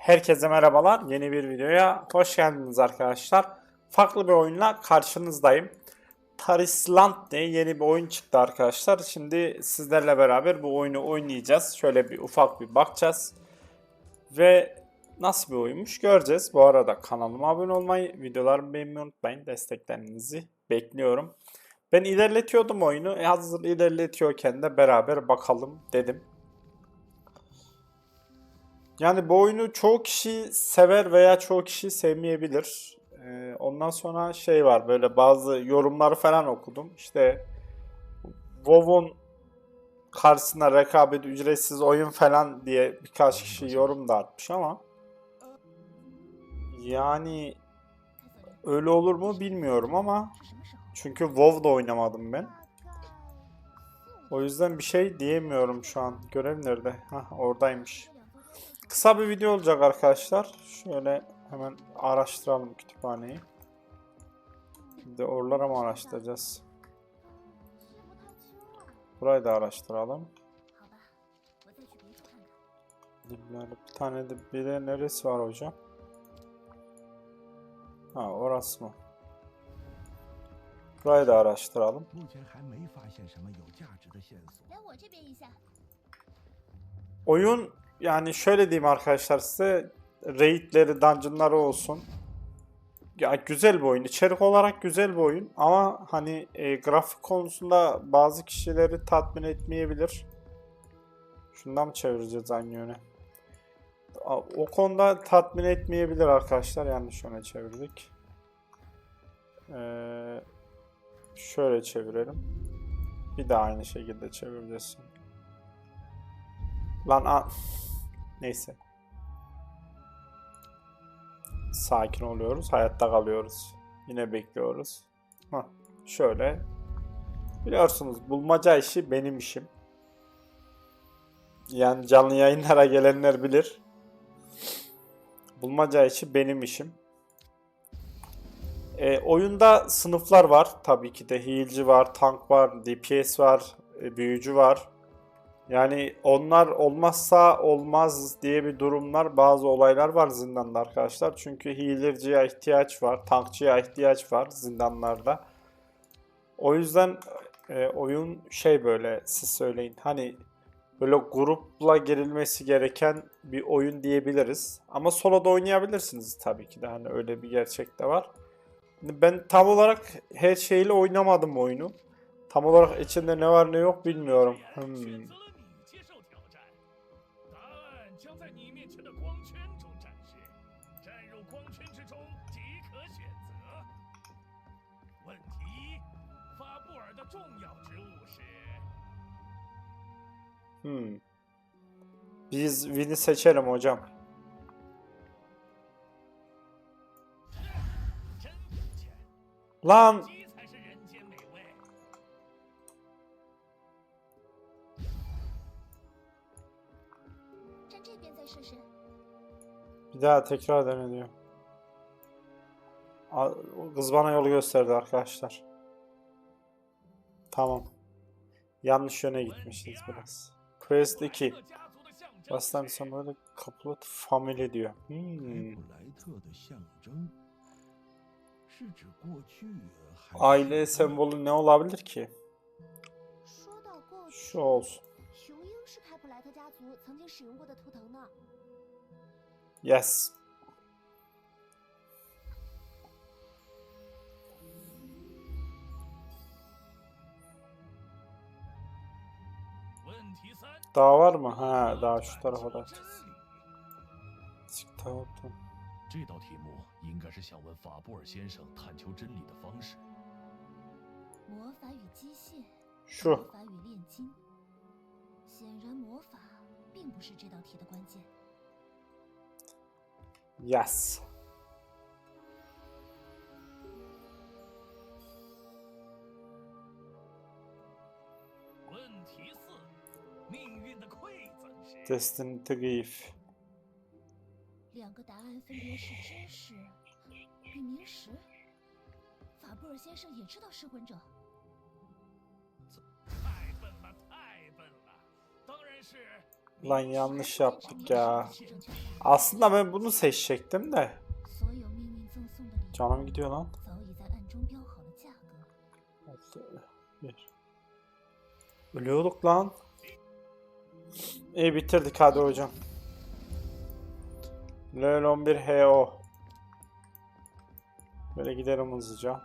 Herkese merhabalar. Yeni bir videoya hoş geldiniz arkadaşlar. Farklı bir oyunla karşınızdayım. Tarisland diye yeni bir oyun çıktı arkadaşlar. Şimdi sizlerle beraber bu oyunu oynayacağız. Şöyle bir ufak bir bakacağız. Ve nasıl bir oyunmuş göreceğiz. Bu arada kanalıma abone olmayı, videolarımı beğenmeyi unutmayın. Desteklerinizi bekliyorum. Ben ilerletiyordum oyunu. E hazır ilerletiyorken de beraber bakalım dedim. Yani bu oyunu çoğu kişi sever veya çoğu kişi sevmeyebilir. Ee, ondan sonra şey var böyle bazı yorumları falan okudum. İşte WoW'un karşısına rekabet ücretsiz oyun falan diye birkaç kişi yorum da atmış ama yani öyle olur mu bilmiyorum ama çünkü WoW'da oynamadım ben. O yüzden bir şey diyemiyorum şu an. Görev nerede? Hah oradaymış. Kısa bir video olacak arkadaşlar. Şöyle hemen araştıralım kütüphaneyi. Bir de oralara mı araştıracağız? Burayı da araştıralım. Bir tane de bir bile neresi var hocam? Ha orası mı? Burayı da araştıralım. Oyun yani şöyle diyeyim arkadaşlar size raidleri, dungeonları olsun. Ya güzel bir oyun. İçerik olarak güzel bir oyun ama hani e, grafik konusunda bazı kişileri tatmin etmeyebilir. Şundan mı çevireceğiz aynı yöne? O konuda tatmin etmeyebilir arkadaşlar. Yanlış yöne çevirdik. Ee, şöyle çevirelim. Bir de aynı şekilde çevireceğiz. Lan a... Neyse. Sakin oluyoruz. Hayatta kalıyoruz. Yine bekliyoruz. Hah, şöyle. Biliyorsunuz bulmaca işi benim işim. Yani canlı yayınlara gelenler bilir. Bulmaca işi benim işim. E, oyunda sınıflar var. Tabii ki de heal'ci var, tank var, DPS var, e, büyücü var. Yani onlar olmazsa olmaz diye bir durumlar, bazı olaylar var zindanda arkadaşlar. Çünkü healer'cıya ihtiyaç var, tankçıya ihtiyaç var zindanlarda. O yüzden e, oyun şey böyle siz söyleyin. Hani böyle grupla girilmesi gereken bir oyun diyebiliriz. Ama soloda oynayabilirsiniz tabii ki de. Hani öyle bir gerçek de var. Ben tam olarak her şeyle oynamadım oyunu. Tam olarak içinde ne var ne yok bilmiyorum. 选 Hmm. 将在你面前的光圈中展示，站入光圈之中即可选择。问题一：法布尔的重要职务是 Hmm. Biz Win'i seçelim hocam. 真有钱，Lan Bir daha tekrar deniliyor. Kız bana yolu gösterdi arkadaşlar. Tamam. Yanlış yöne gitmişiz biraz. Quest 2. Bastan Samuel'e kapılı family diyor. Hmm. Aile sembolü ne olabilir ki? Şu olsun. Yes. “问题三 Daha var mı? Ha, daha şu tarafa da. 真理 Tamam. 这道题目应该是想问法布尔先生探求真理的方式。魔法与机械，Şu. 魔法与炼金。显然，魔法并不是这道题的关键。Yes. 问题四：命运的馈赠是 Destiny to give. 两个答案分别是知识与明识。法布尔先生也知道噬魂者，太笨了，太笨了，当然是 Lan yanlış yaptık ya. Aslında ben bunu seçecektim de. Canım gidiyor lan. Ölüyorduk lan. İyi bitirdik hadi hocam. Level 11 HO. Böyle gidelim hızlıca.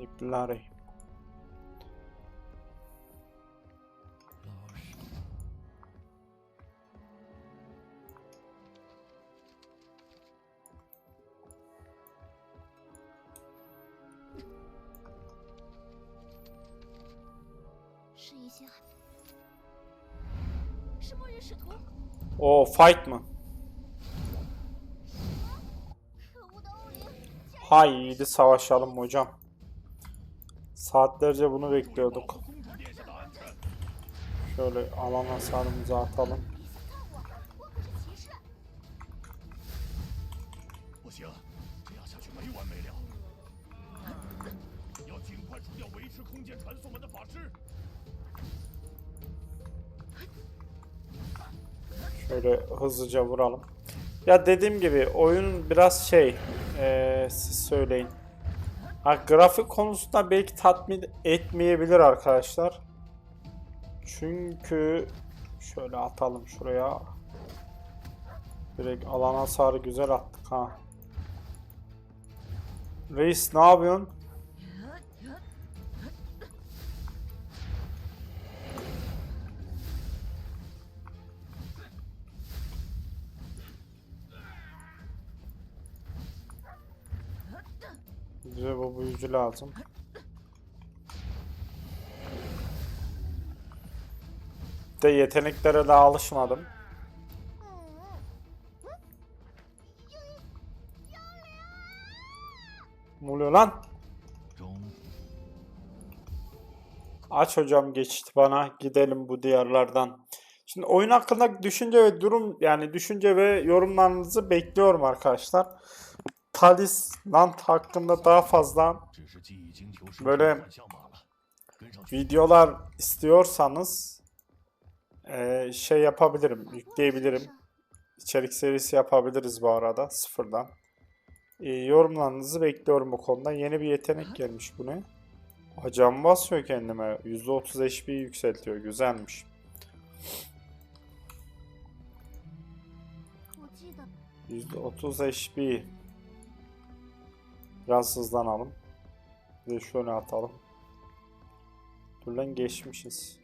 İplari. fight mı? Haydi savaşalım hocam. Saatlerce bunu bekliyorduk. Şöyle alan hasarımızı atalım. Şöyle hızlıca vuralım. Ya dediğim gibi oyun biraz şey, eee, siz söyleyin. Ha, grafik konusunda belki tatmin etmeyebilir arkadaşlar. Çünkü şöyle atalım şuraya. Direkt alan hasarı güzel attık ha. Reis ne yapıyorsun? Bize bu büyücü lazım. De yeteneklere daha alışmadım. Ne oluyor lan? 中 Aç hocam geçti bana. Gidelim bu diyarlardan. Şimdi oyun hakkında düşünce ve durum yani düşünce ve yorumlarınızı bekliyorum arkadaşlar. Talisland hakkında daha fazla böyle videolar istiyorsanız e, şey yapabilirim, yükleyebilirim. İçerik serisi yapabiliriz bu arada sıfırdan. E, yorumlarınızı bekliyorum bu konuda. Yeni bir yetenek gelmiş bu ne? Hocam basıyor kendime. %30 HP yükseltiyor. Güzelmiş. %30 HP. Biraz hızlanalım. Ve şöyle atalım. Dur geçmişiz.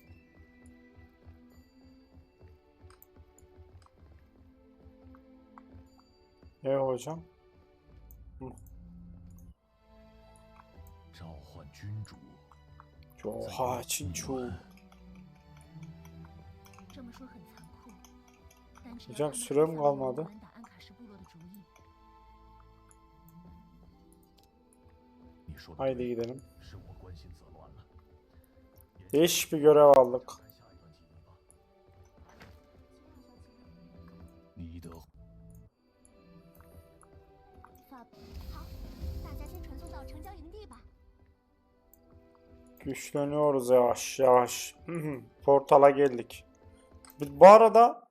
Evet hocam. Çoha Çinçu. Hocam sürem kalmadı. Haydi gidelim. Değişik bir görev aldık. Güçleniyoruz yavaş yavaş. Portala geldik. Bu arada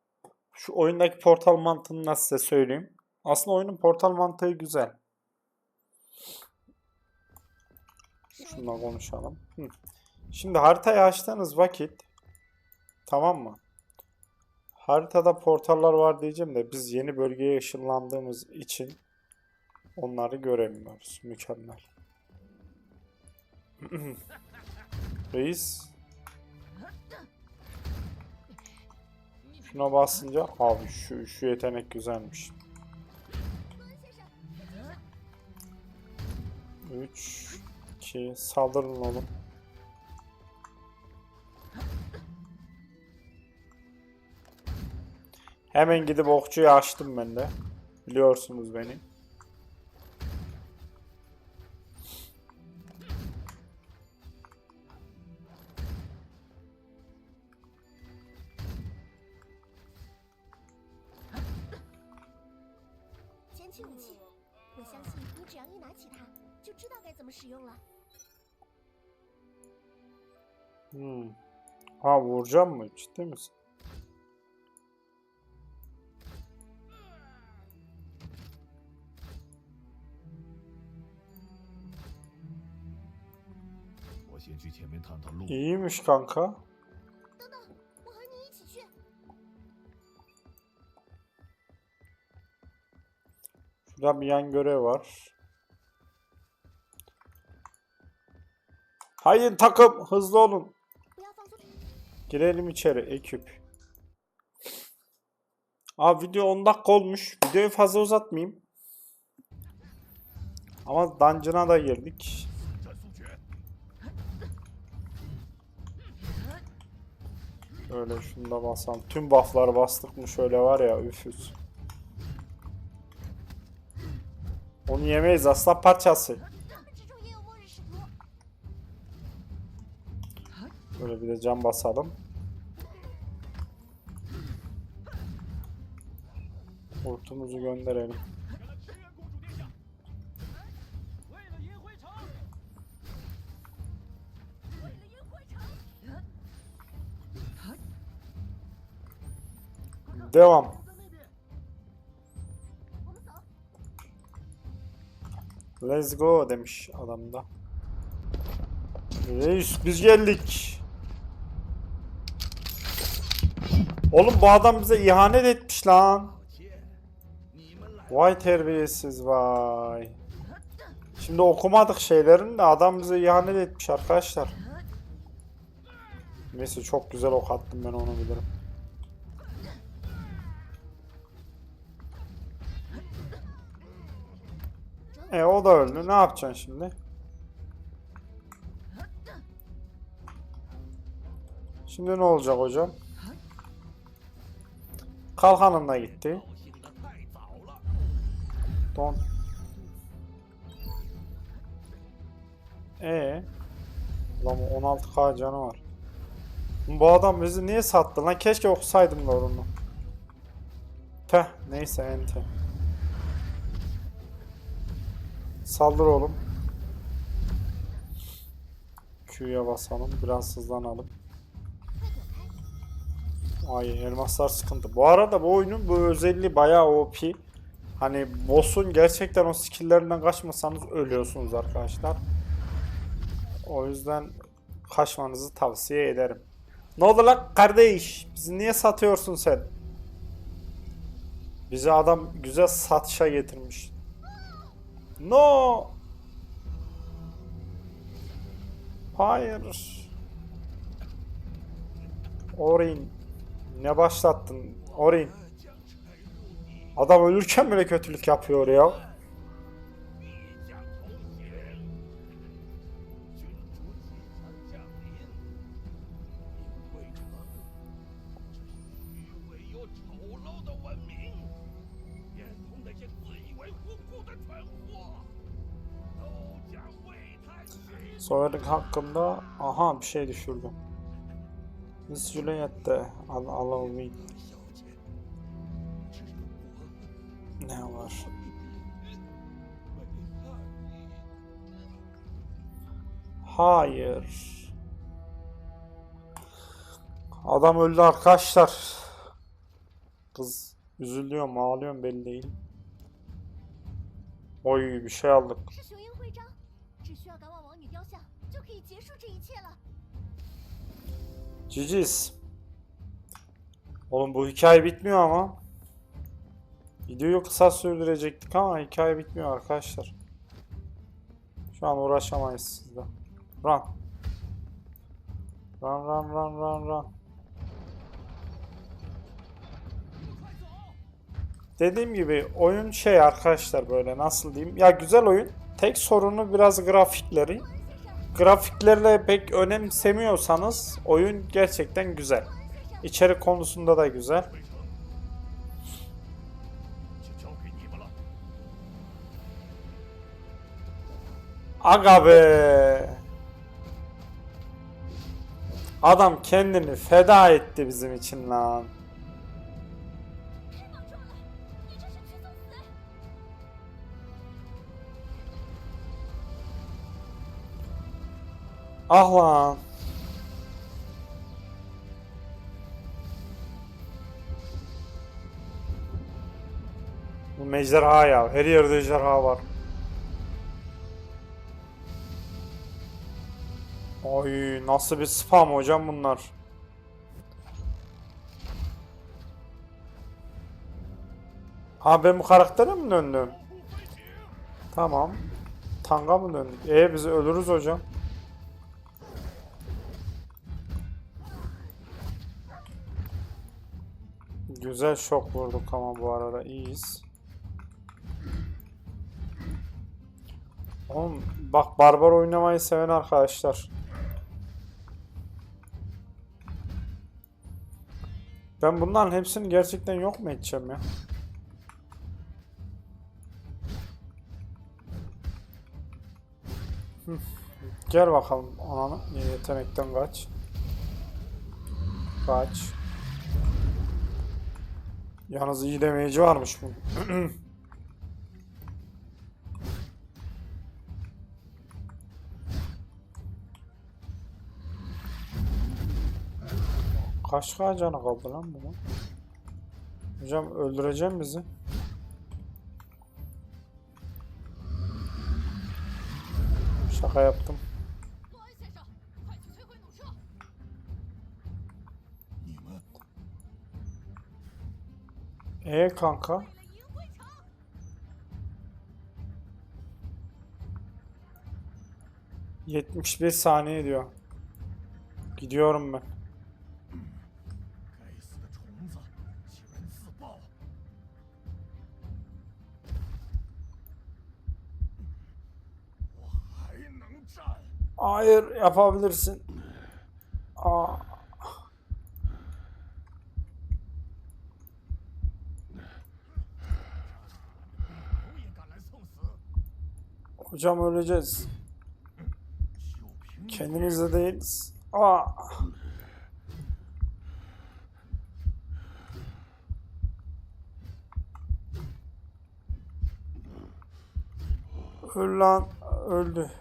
şu oyundaki portal mantığını nasıl size söyleyeyim. Aslında oyunun portal mantığı güzel. Şundan konuşalım. Hı. Şimdi haritayı açtığınız vakit tamam mı? Haritada portallar var diyeceğim de biz yeni bölgeye ışınlandığımız için onları göremiyoruz. Mükemmel. Reis. Şuna basınca abi şu şu yetenek güzelmiş. 3 2 saldırın oğlum. Hemen gidip okçuyu açtım ben de. Biliyorsunuz beni. “ Vuracağım mı? Ciddi misin? İyiymiş kanka. Şurada bir yan görev var. Haydi takım hızlı olun. Girelim içeri ekip. Abi video 10 dakika olmuş. Videoyu fazla uzatmayayım. Ama dungeon'a da girdik. Öyle şunu da basalım. Tüm buff'ları bastık mı şöyle var ya üfüz. Onu yemeyiz asla parçası. Böyle bir de cam basalım. Hortumuzu gönderelim. Devam. Let's go demiş adam da. Reis biz geldik. Oğlum bu adam bize ihanet etmiş lan. Vay terbiyesiz vay. Şimdi okumadık şeylerin de adam bize ihanet etmiş arkadaşlar. Neyse çok güzel ok attım ben onu bilirim. E o da öldü. Ne yapacaksın şimdi? Şimdi ne olacak hocam? Kalkanımla gitti. Don. Ee. Lan 16k canı var. Bu adam bizi niye sattı lan? Keşke okusaydım da onu. Teh, neyse ente. Saldır oğlum. Q'ya basalım, biraz hızlanalım. Ay elmaslar sıkıntı. Bu arada bu oyunun bu özelliği bayağı OP. Hani boss'un gerçekten o skill'lerinden kaçmasanız ölüyorsunuz arkadaşlar. O yüzden kaçmanızı tavsiye ederim. Ne oldu lan kardeş? Bizi niye satıyorsun sen? Bizi adam güzel satışa getirmiş. No. Hayır. Orin. Ne başlattın Orin? Adam ölürken bile kötülük yapıyor ya. Soyadık hakkında aha bir şey düşürdüm. Miss Juliet'te Al Allow. Ne var? Hayır. Adam öldü arkadaşlar. Kız üzülüyor mu ağlıyor belli değil. Oy bir şey aldık. Ciciz. Oğlum bu hikaye bitmiyor ama. Videoyu kısa sürdürecektik ama hikaye bitmiyor arkadaşlar. Şu an uğraşamayız sizle. Run. Run run run run run. Dediğim gibi oyun şey arkadaşlar böyle nasıl diyeyim. Ya güzel oyun. Tek sorunu biraz grafikleri grafiklerle pek önemsemiyorsanız oyun gerçekten güzel. İçerik konusunda da güzel. Aga be. Adam kendini feda etti bizim için lan. Ah lan. Bu mecderha ya. Her yerde ejderha var. Ay nasıl bir spam hocam bunlar. Ha ben bu karaktere mi döndüm? Tamam. Tanga mı döndük? E ee, biz ölürüz hocam. Güzel şok vurduk ama bu arada iyiyiz. Oğlum bak barbar oynamayı seven arkadaşlar. Ben bunların hepsini gerçekten yok mu edeceğim ya? Gel bakalım ananı. Yetenekten kaç. Kaç. Yalnız iyi demeyici varmış bu. Kaç kaç canı kaldı lan bunun? Hocam öldüreceğim bizi. Şaka yaptım. Ee kanka? Yetmiş bir saniye diyor. Gidiyorum ben. Hayır yapabilirsin. Aa. Hocam öleceğiz. Kendinizde değiliz. Aa. Öl lan. Öldü.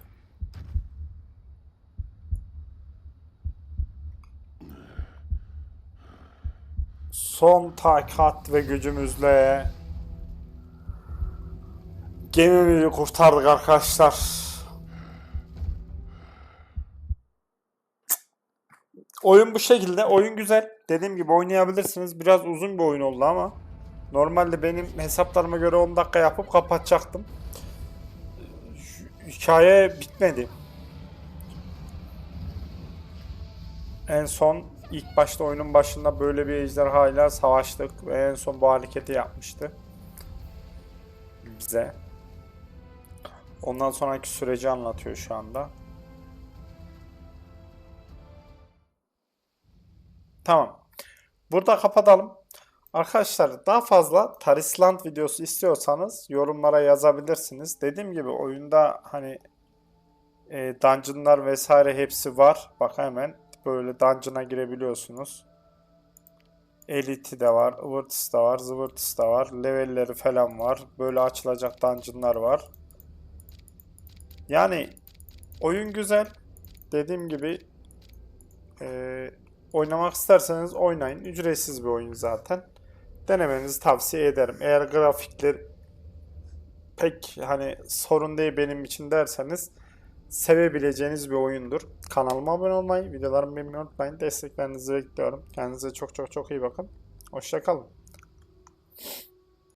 Son takat ve gücümüzle gemimizi kurtardık arkadaşlar. Oyun bu şekilde. Oyun güzel. Dediğim gibi oynayabilirsiniz. Biraz uzun bir oyun oldu ama. Normalde benim hesaplarıma göre 10 dakika yapıp kapatacaktım. Hikaye bitmedi. En son ilk başta oyunun başında böyle bir ejderhayla savaştık ve en son bu hareketi yapmıştı. Bize. Ondan sonraki süreci anlatıyor şu anda. Tamam. Burada kapatalım. Arkadaşlar daha fazla Tarisland videosu istiyorsanız yorumlara yazabilirsiniz. Dediğim gibi oyunda hani e, dungeonlar vesaire hepsi var. Bak hemen böyle dungeon'a girebiliyorsunuz. Elite'i de var, ıvırtısı da var, zıvırtısı da var. Levelleri falan var. Böyle açılacak dungeonlar var. Yani oyun güzel. Dediğim gibi e, oynamak isterseniz oynayın. Ücretsiz bir oyun zaten. Denemenizi tavsiye ederim. Eğer grafikler pek hani sorun değil benim için derseniz sevebileceğiniz bir oyundur. Kanalıma abone olmayı, videolarımı beğenmeyi unutmayın. Desteklerinizi bekliyorum. Kendinize çok çok çok iyi bakın. Hoşçakalın.